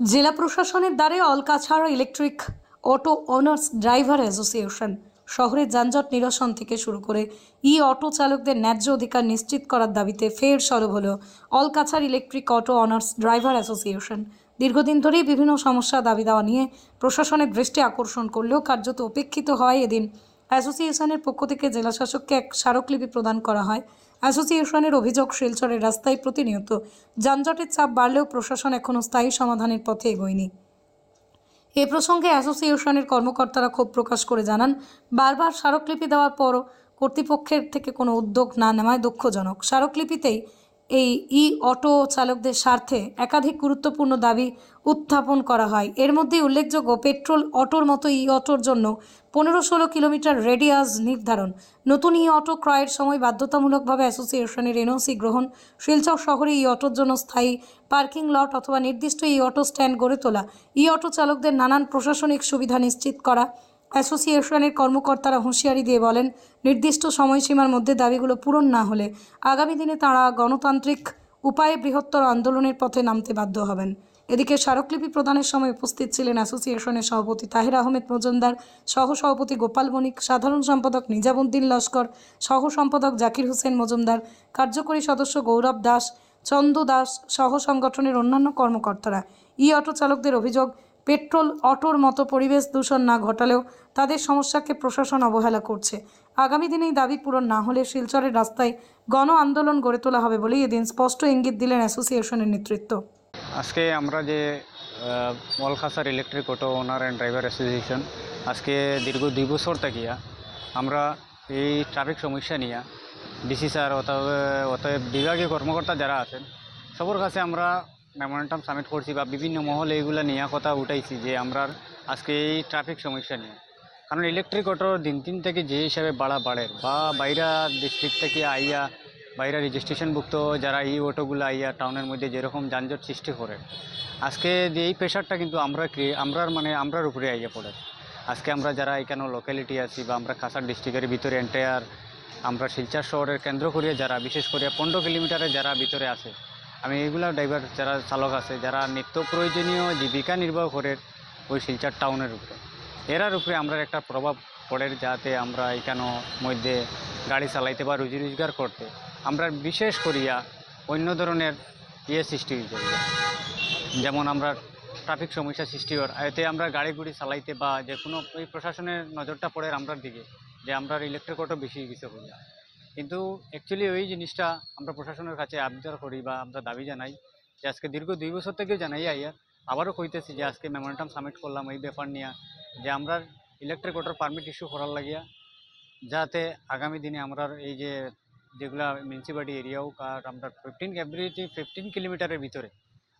জেলা প্রশাসনের দ্বারে অলকাছাড়া electric auto owners driver association শহরের যানজট নিরসন থেকে শুরু করে ই অটো চালকদের ন্যায্য অধিকার নিশ্চিত করার দাবিতে ফের সরব হল অলকাছাড় electric auto owners driver association. দীর্ঘদিন ধরেই বিভিন্ন সমস্যা দাবি দেওয়া নিয়ে প্রশাসনের দৃষ্টি আকর্ষণ করলেও কার্যত উপেক্ষিত হয় এদিন অ্যাসোসিয়েশনের পক্ষ থেকে জেলাশাসককে এক স্মারকলিপি প্রদান করা হয়। অ্যাসোসিয়েশনের অভিযোগ, শিলচরের রাস্তায় প্রতিনিয়ত যানজটের চাপ বাড়লেও প্রশাসন এখনও স্থায়ী সমাধানের পথে এগোয়নি। এ প্রসঙ্গে অ্যাসোসিয়েশনের কর্মকর্তারা ক্ষোভ প্রকাশ করে জানান, বারবার স্মারকলিপি দেওয়ার পরও কর্তৃপক্ষের থেকে কোনো উদ্যোগ না নেওয়ায় দুঃখজনক। স্মারকলিপিতেই এই ই অটো চালকদের স্বার্থে একাধিক গুরুত্বপূর্ণ দাবি উত্থাপন করা হয়। এর মধ্যে উল্লেখযোগ্য পেট্রোল অটোর মতো ই অটোর জন্য পনেরো ষোলো কিলোমিটার রেডিয়াস নির্ধারণ। নতুন ই অটো ক্রয়ের সময় বাধ্যতামূলকভাবে অ্যাসোসিয়েশনের এনওসি গ্রহণ, শিলচর শহরে ই অটোর জন্য স্থায়ী পার্কিং লট অথবা নির্দিষ্ট ই অটো স্ট্যান্ড গড়ে তোলা, ই অটো চালকদের নানান প্রশাসনিক সুবিধা নিশ্চিত করা অ্যাসোসিয়েশনের কর্মকর্তারা হুঁশিয়ারি দিয়ে বলেন, নির্দিষ্ট সময়সীমার মধ্যে দাবিগুলো পূরণ না হলে আগামী দিনে তাঁরা গণতান্ত্রিক উপায়ে বৃহত্তর আন্দোলনের পথে নামতে বাধ্য হবেন। এদিকে স্মারকলিপি প্রদানের সময় উপস্থিত ছিলেন অ্যাসোসিয়েশনের সভাপতি তাহির আহমেদ মজুমদার সহ সভাপতি গোপাল বণিক সাধারণ সম্পাদক নিজামুদ্দিন লস্কর সহ সম্পাদক জাকির হোসেন মজুমদার, কার্যকরী সদস্য গৌরব দাস, চন্দু দাস সহ সংগঠনের অন্যান্য কর্মকর্তারা। ই অটো চালকদের অভিযোগ পেট্রোল, অটোর মতো পরিবেশ দূষণ না ঘটালেও তাদের সমস্যাকে প্রশাসন অবহেলা করছে। আগামী দিনে এই দাবি পূরণ না হলে শিলচরের রাস্তায় গণ আন্দোলন গড়ে তোলা হবে বলেই এদিন স্পষ্ট ইঙ্গিত দিলেন অ্যাসোসিয়েশনের নেতৃত্ব। আজকে আমরা যে মলখাসার electric auto owner and driver association আজকে দীর্ঘ দুই বছর থাকিয়া আমরা এই ট্রাফিক সমস্যা নিয়ে ডিসি স্যার অতএব অতএব বিভাগীয় কর্মকর্তা যারা আছেন, সবার কাছে আমরা মেমোরেন্টাম সাবমিট করছি বা বিভিন্ন মহলে এইগুলো নিয়ে কথা উঠাইছি যে আমরা আজকে এই ট্রাফিক সমস্যা নিয়ে। কারণ ইলেকট্রিক অটো দিন দিন থেকে যে হিসাবে বাড়া বাড়ে বা বাইরা ডিস্ট্রিক্ট থেকে আইয়া, বাইরা রেজিস্ট্রেশনভুক্ত যারা এই অটোগুলো আইয়া টাউনের মধ্যে যেরকম যানজট সৃষ্টি করে, আজকে যে এই প্রেশারটা কিন্তু আমরা আমরার মানে আমরার উপরে আইয়া পড়ে। আজকে আমরা যারা এখানে লোকালিটি আছি বা আমরা কাছাড় ডিস্ট্রিক্টের ভিতরে এন্টায়ার আমরা শিলচর শহরের কেন্দ্র করিয়া যারা, বিশেষ করে পনেরো কিলোমিটারে যারা ভিতরে আছে আমি এইগুলা ড্রাইভার যারা চালক আছে, যারা নিত্য প্রয়োজনীয় জীবিকা নির্বাহ করে ওই শিলচর টাউনের উপরে। এরার উপরে আমরা একটা প্রভাব পড়ে যাতে আমরা এখানে মধ্যে গাড়ি চালাইতে বা রুজি রোজগার করতে আমরা বিশেষ করিয়া অন্য ধরনের ইয়ে সৃষ্টি হয়ে যেমন আমরা ট্রাফিক সমস্যা সৃষ্টি হওয়ার এতে আমরা গাড়ি গুড়ি চালাইতে বা যে কোনো ওই প্রশাসনের নজরটা পড়ে আমরার দিকে, যে আমরা ইলেকট্রিক অটো বেশি কিছু করি। কিন্তু অ্যাকচুয়ালি ওই জিনিসটা আমরা প্রশাসনের কাছে আবদার করি বা আমরা দাবি জানাই যে আজকে দীর্ঘ দুই বছর থেকে জানাই আইয়া আবারও কইতেছি যে আজকে মেমোরেন্টাম সাবমিট করলাম এই ব্যাপার নিয়ে যে আমরা ইলেকট্রিক অটোর পারমিট ইস্যু করার লাগিয়া যাতে আগামী দিনে আমরা এই যে যেগুলা মিউনিসিপালিটি এরিয়াও আর আমরা ফিফটিন এভরিটি ফিফটিন কিলোমিটারের ভিতরে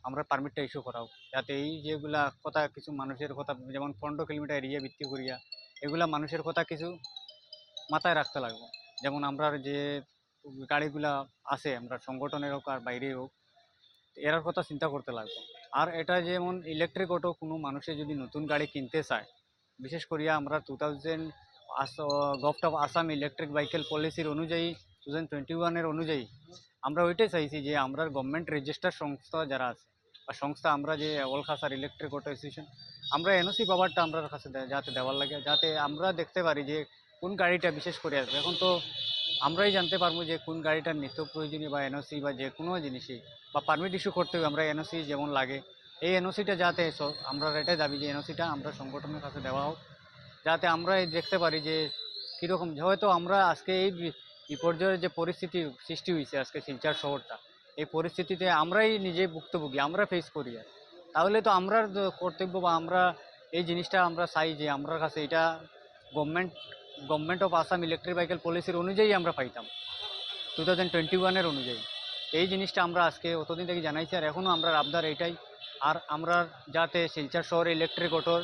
আমরা পারমিটটা ইস্যু করাও। যাতে এই যেগুলা কথা কিছু মানুষের কথা, যেমন পনেরো কিলোমিটার এরিয়া ভিত্তি করিয়া এগুলা মানুষের কথা কিছু মাথায় রাখতে লাগবে। যেমন আমরা যে গাড়িগুলা আছে, আমরা সংগঠনের হোক আর বাইরে হোক, এরার কথা চিন্তা করতে লাগবে। আর এটা যেমন ইলেকট্রিক অটো কোনো মানুষে যদি নতুন গাড়ি কিনতে চায়, বিশেষ করিয়া আমরা two thousand govt of Assam electric vehicle পলিসির অনুযায়ী টু থাউজেন্ড টোয়েন্টি ওয়ানের অনুযায়ী, আমরা ওইটাই চাইছি যে আমরা গভর্নমেন্ট রেজিস্টার সংস্থা যারা আছে, বা সংস্থা আমরা যে অলখাসার ইলেকট্রিক অটো অ্যাসোসিয়েশন আমরা এনওসি পাওয়ারটা আমরা কাছে যাতে দেওয়ার লাগে, যাতে আমরা দেখতে পারি যে কোন গাড়িটা বিশেষ করে আসবে? এখন তো আমরাই জানতে পারব যে কোন গাড়িটার নিত্য প্রয়োজনীয় বা এনওসি বা যে কোনো জিনিসই বা পারমিট ইস্যু করতে হবে আমরা এনওসি যেমন লাগে। এই এনওসিটা যাতে আমরা এটাই দাবি যে এনওসিটা আমরা সংগঠনের কাছে দেওয়া হোক। যাতে আমরা দেখতে পারি যে কীরকম হয়তো আমরা আজকে এই বিপর্যয়ের যে পরিস্থিতি সৃষ্টি হয়েছে আজকে শিলচর শহরটা, এই পরিস্থিতিতে আমরাই নিজে ভুক্তভোগী, আমরা ফেস করি আর। তাহলে তো আমরা কর্তব্য বা আমরা এই জিনিসটা আমরা চাই যে আমরা কাছে এটা government government of Assam electric vehicle পলিসির অনুযায়ী আমরা পাইতাম। টু থাউজেন্ড টোয়েন্টি ওয়ানের অনুযায়ী। এই জিনিসটা আমরা আজকে অতদিন থেকে জানাইছি, আর এখনও আমরা আবদার এটাই আর আমরা যাতে শিলচর শহরে ইলেকট্রিক অটোর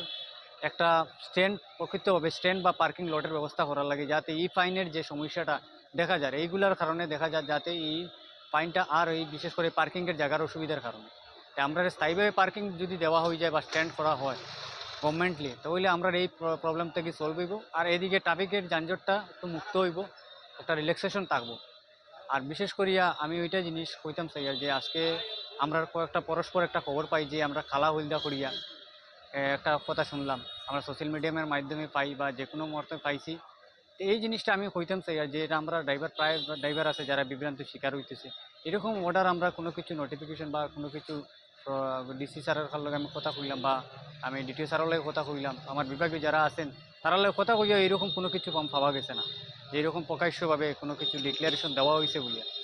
একটা স্ট্যান্ড প্রকৃতভাবে স্ট্যান্ড বা পার্কিং লটের ব্যবস্থা করার লাগে, যাতে ই ফাইনের যে সমস্যাটা দেখা যায়, এইগুলার কারণে দেখা যায় যাতে এই ফাইনটা আর এই বিশেষ করে পার্কিংয়ের জায়গার অসুবিধার কারণে। আমরা স্থায়ীভাবে পার্কিং যদি দেওয়া হয়ে যায় বা স্ট্যান্ড করা হয় গভর্নমেন্টলি তাহলে আমরা এই প্রবলেম থেকে সলভ হইব। আর এদিকে ট্রাফিকের যানজটটা একটু মুক্ত হইব। একটা রিল্যাক্সেশন থাকব। আর বিশেষ করিয়া আমি ওইটা জিনিস কইতাম চাই যে আজকে আমরা কয়েকটা পরস্পর একটা খবর পাই যে আমরা খালা হলদা করিয়া একটা কথা শুনলাম। আমরা সোশ্যাল মিডিয়ামের মাধ্যমে পাই বা যে কোনো মুহূর্তে পাইছি। তো এই জিনিসটা আমি কইতাম চাই যে এটা আমরা ড্রাইভার প্রায় ড্রাইভার আছে যারা বিভ্রান্ত শিকার হইতেছে। এরকম অর্ডার আমরা কোনো কিছু নোটিফিকেশন বা কোনো কিছু ডিসি স্যারের লগে আমি কথা কইলাম বা আমি ডিটিও স্যারের কথা কইলাম। আমার বিভাগে যারা আছেন, তারা লগে কথা কইয়া এরকম কোনো কিছু পাওয়া গেছে না। যে এরকম প্রকাশ্যভাবে কোনো কিছু ডিক্লারেশন দেওয়া হয়েছে বলিয়া।